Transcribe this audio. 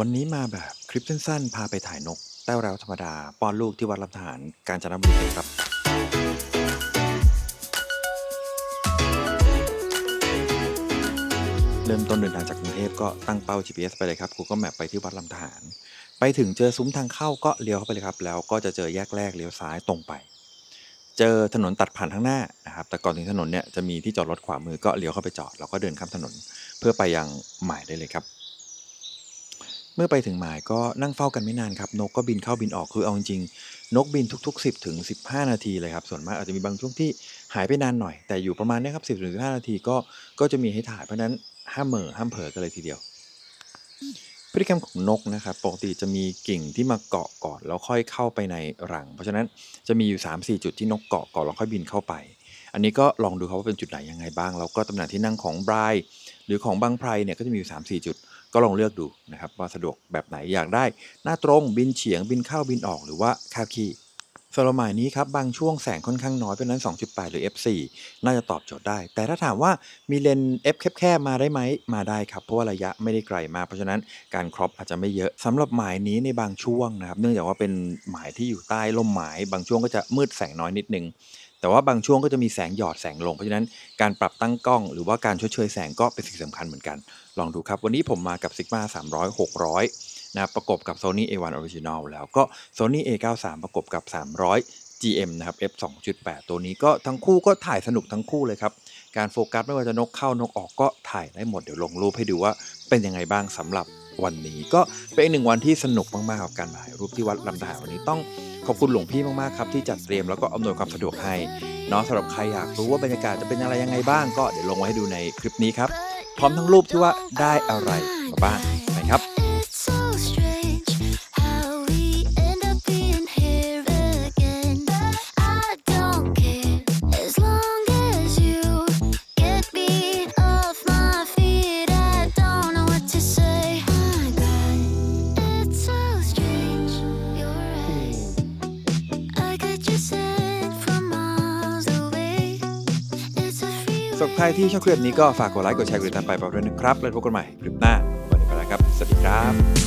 วันนี้มาแบบคลิปสั้นๆ พาไปถ่ายนก แต้วแล้วธรรมดา ป้อนลูกที่วัดลำธารกาญจนบุรีครับ เริ่มต้นเดินทางจากกรุงเทพก็ตั้งเป้า GPS ไปเลยครับ Google Map ไปที่วัดลำธารไปถึงเจอซุ้มทางเข้าก็เลี้ยวเข้าไปเลยครับ แล้วก็จะเจอแยกแรกเลี้ยวซ้ายตรงไป เจอถนนตัดผ่านข้างหน้านะครับแต่ก่อนถึงถนนเนี่ยจะมีที่จอดรถขวามือก็เลี้ยวเข้าไปจอดแล้วก็เดินข้ามถนน เพื่อไปยังหมายได้เลยครับ เมื่อไปถึงหมายก็นั่งเฝ้ากันไม่นานครับ นกก็บินเข้าบินออกคือเอาจริงๆนกบินทุก ๆ 10ถึง15 นาทีเลยครับ ส่วนมากอาจจะมีบางช่วงที่หายไปนานหน่อย แต่อยู่ประมาณนี้ครับ10ถึง15 นาทีก็ก็จะมีให้ถ่ายเพราะฉะนั้นห้ามเหม่อห้ามเผลอกันเลยทีเดียว พฤติกรรมของนกนะครับปกติจะมีกิ่งที่มาเกาะก่อนแล้วค่อยเข้าไปในรัง เพราะฉะนั้นจะมีอยู่ 3-4 จุดที่นกเกาะก่อนแล้วค่อยบินเข้าไป อันนี้ก็ลองดูครับว่าเป็นจุดไหนยังไงบ้างแล้วก็ตำแหน่งที่นั่งของบรายหรือของบางไพรเนี่ยก็จะมีอยู่3-4 จุด ก็ลองเลือกดูนะครับว่าสะดวกแบบไหนอยากได้ หน้าตรงบินเฉียงบินเข้าบินออกหรือว่าคาบคีสำหรับหมายนี้ครับบางช่วงแสงค่อนข้างน้อยเพราะฉะนั้น 2.8 หรือ f4 น่าจะตอบโจทย์ได้ แต่ถ้าถามว่ามีเลน f แคบๆมาได้ไหมมาได้ครับ เพราะว่าระยะไม่ได้ไกลมากเพราะฉะนั้นการครอปอาจจะไม่เยอะสำหรับหมายนี้ในบางช่วงนะครับเนื่องจากว่าเป็นหมายที่อยู่ใต้ร่มไม้บางช่วงก็จะมืดแสงน้อยนิดนึง แต่ว่าบางช่วงก็จะมีแสงหยอดแสงลง เพราะฉะนั้นการปรับตั้งกล้อง หรือว่าการชดเชยแสงก็เป็นสิ่งสำคัญเหมือนกัน ลองดูครับ วันนี้ผมมากับ Sigma 300 600นะครับประกบกับ Sony A1 Original แล้วก็ Sony A93 ประกบกับ 300 GM นะครับ f 2.8 ตัวนี้ก็ทั้งคู่ก็ถ่ายสนุกทั้งคู่เลยครับ การโฟกัสไม่ว่าจะนกเข้านกออกก็ถ่ายได้หมดเดี๋ยวลงรูปให้ดูว่าเป็นยังไงบ้างสำหรับ วันนี้ ก็เป็นอีกหนึ่งวันที่สนุกมากๆกับการถ่ายรูปที่วัดลำดาวันนี้ต้องขอบคุณหลวงพี่มากๆครับที่จัดเตรียมแล้วก็อำนวยความสะดวกให้เนาะสำหรับใครอยากรู้ว่าบรรยากาศจะเป็นอะไรยังไงบ้าง ก็เดี๋ยวลงไว้ให้ดูในคลิปนี้ครับพร้อมทั้งรูปที่ว่าได้อะไรมาบ้าง สำหรับใครที่ชอบคลิปนี้ก็ฝากกดไลค์กดแชร์กดติดตามไปเปล่าด้วยนะครับ แล้วพบกันใหม่คลิปหน้าวันนี้ไปแล้วครับ สวัสดีครับ